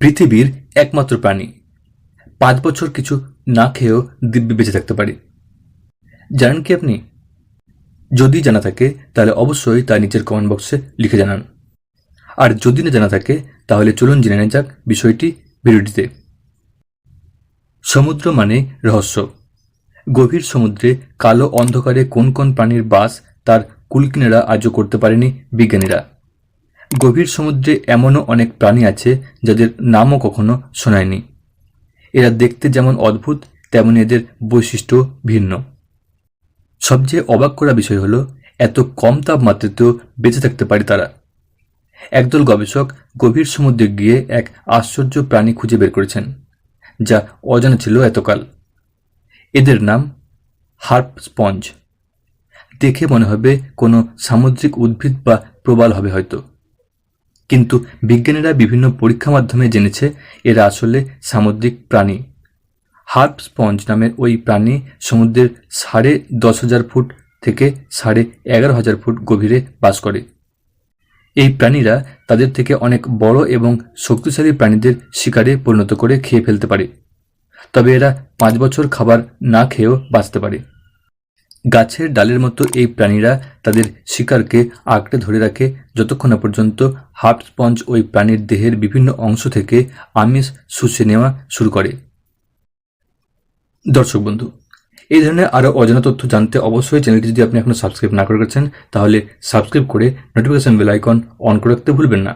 পৃথিবীর একমাত্র প্রাণী। পাঁচ বছর কিছু না খেয়েও দিব্যি বেঁচে থাকতে পারে। জানেন কি আপনি? যদি জানা থাকে, তাহলে অবশ্যই তা নিচের কমেন্ট বক্সে লিখে জানান। আর যদি না জানা থাকে, তাহলে চলুন জেনে নেওয়া যাক বিষয়টি ভিডিওটিতে। সমুদ্র মানে রহস্য। গভীর সমুদ্রে কালো অন্ধকারে কোন কোন প্রাণীর বাস তার কুলকিনেরা আজও করতে পারেনি বিজ্ঞানীরা। গভীর সমুদ্রে এমনও অনেক প্রাণী আছে যাদের নামও কখনো শোনায়নি। এরা দেখতে যেমন অদ্ভুত, তেমনি এদের বৈশিষ্ট্য ভিন্ন। সবচেয়ে অবাক করা বিষয় হলো, এত কম তাপমাত্রাতেও বেঁচে থাকতে পারে তারা। একদল গবেষক গভীর সমুদ্রে গিয়ে এক আশ্চর্য প্রাণী খুঁজে বের করেছেন, যা অজানা ছিল এতকাল। এদের নাম হার্প স্পঞ্জ। দেখে মনে হবে কোনো সামুদ্রিক উদ্ভিদ বা প্রবাল হবে হয়তো। কিন্তু বিজ্ঞানীরা বিভিন্ন পরীক্ষা মাধ্যমে জেনেছে এরা আসলে সামুদ্রিক প্রাণী। হার্প স্পঞ্জ নামের ওই প্রাণী সমুদ্রের সাড়ে দশ হাজার ফুট থেকে সাড়ে এগারো হাজার ফুট গভীরে বাস করে। এই প্রাণীরা তাদের থেকে অনেক বড় এবং শক্তিশালী প্রাণীদের শিকারে পরিণত করে খেয়ে ফেলতে পারে। তবে এরা পাঁচ বছর খাবার না খেয়েও বাঁচতে পারে। গাছের ডালের মতো এই প্রাণীরা তাদের শিকারকে আঁকড়ে ধরে রাখে। যতক্ষণ না পর্যন্ত হাফ স্পঞ্জ ওই প্রাণীর দেহের বিভিন্ন অংশ থেকে আমিষ শুষে নেওয়া শুরু করে। দর্শক বন্ধু, এই ধরনের আরও অজানা তথ্য জানতে অবশ্যই চ্যানেলটি যদি আপনি এখনও সাবস্ক্রাইব না করে গেছেন, তাহলে সাবস্ক্রাইব করে নোটিফিকেশন বেল আইকন অন করে রাখতে ভুলবেন না।